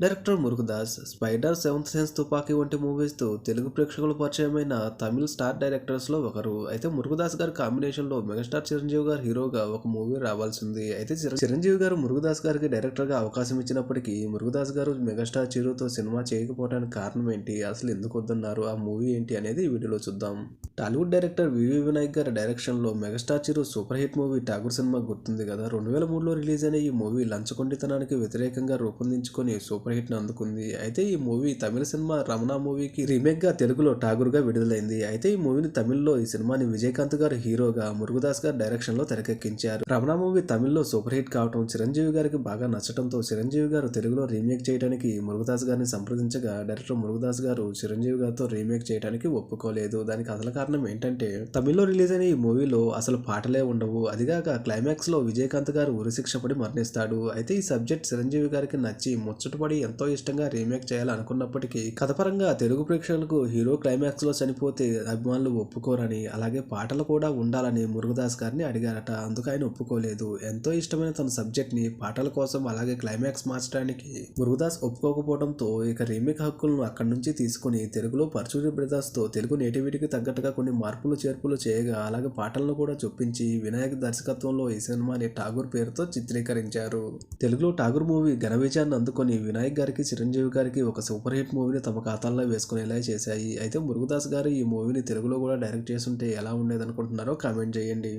Director Murugadoss Spyder seventh sense Thuppakki వంటి మూవీస్తో తెలుగు ప్రేక్షకులు పరిచయమైన తమిళ స్టార్ డైరెక్టర్స్లో ఒకరు. అయితే మురుగదాస్ గారి కాంబినేషన్లో మెగాస్టార్ చిరంజీవి గారు హీరోగా ఒక మూవీ రావాల్సింది. అయితే చిరంజీవి గారు మురుగదాస్ గారికి డైరెక్టర్గా అవకాశం ఇచ్చినప్పటికీ మురుగదాస్ గారు మెగాస్టార్ చిరుతో సినిమా చేయకపోవడానికి కారణం ఏంటి? అసలు ఎందుకు వద్దన్నారు? ఆ మూవీ ఏంటి అనేది ఈ వీడియోలో చూద్దాం. టాలీవుడ్ డైరెక్టర్ వివి వినాయక్ గారి డైరెక్షన్లో megastar Chiru super hit movie Tagore cinema గుర్తుంది కదా. రెండు వేల మూడులో రిలీజ్ అయిన ఈ మూవీ లంచగొండితనానికి వ్యతిరేకంగా రూపొందించుకొని సూపర్ సూపర్ను అందుకుంది. అయితే ఈ మూవీ తమిళ సినిమా రమణ మూవీకి రీమేక్గా తెలుగులో ఠాగూర్గా విడుదలైంది. అయితే ఈ మూవీని తమిళ్ళో ఈ సినిమాని విజయకాంత్ గారు హీరోగా మురుగదాస్ గారు డైరెక్షన్లో తెరకెక్కించారు. రమణ మూవీ తమిళ్ళో సూపర్ హిట్ కావడం చిరంజీవి గారికి బాగా నచ్చడంతో చిరంజీవి గారు తెలుగులో రీమేక్ చేయడానికి మురుగదాస్ గారిని సంప్రదించగా డైరెక్టర్ మురుగదాస్ గారు చిరంజీవి గారితో రీమేక్ చేయడానికి ఒప్పుకోలేదు. దానికి అసలు కారణం ఏంటంటే తమిళ్ళో రిలీజ్ అయిన ఈ మూవీలో అసలు పాటలే ఉండవు. అదిగాక క్లైమాక్స్లో విజయకాంత్ గారు ఉరిశిక్ష పడి మరణిస్తాడు. అయితే ఈ సబ్జెక్ట్ చిరంజీవి గారికి నచ్చి ముచ్చటపడి ఎంతో ఇష్టంగా రీమేక్ చేయాలనుకున్నప్పటికీ కథపరంగా తెలుగు ప్రేక్షకులకు హీరో క్లైమాక్స్లో చనిపోతే అభిమానులు ఒప్పుకోరని అలాగే పాటలు కూడా ఉండాలని మురుగదాస్ గారిని అడిగారట. అందుకు ఆయన ఒప్పుకోలేదు. ఎంతో ఇష్టమైన తన సబ్జెక్ట్ని పాటల కోసం అలాగే క్లైమాక్స్ మార్చడానికి మురుగదాస్ ఒప్పుకోకపోవడంతో ఇక రీమేక్ హక్కులను అక్కడి నుంచి తీసుకుని తెలుగులో పర్చూరి బ్రదర్స్తో తెలుగు నేటివిటీకి తగ్గట్టుగా కొన్ని మార్పులు చేర్పులు చేయగా అలాగే పాటలను కూడా చొప్పించి వినాయక్ దర్శకత్వంలో ఈ సినిమాని ఠాగూర్ పేరుతో చిత్రీకరించారు. తెలుగులో ఠాగూర్ మూవీ ఘన విజయాన్ని అందుకొని వినాయక్ గారికి చిరంజీవి గారికి ఒక సూపర్ హిట్ మూవీని తమ ఖాతాల్లో వేసుకునేలా చేశాయి. అయితే మురుగదాస్ గారు ఈ మూవీని తెలుగులో కూడా డైరెక్ట్ చేస్తుంటే ఎలా ఉండేదనుకుంటున్నారో కామెంట్ చేయండి.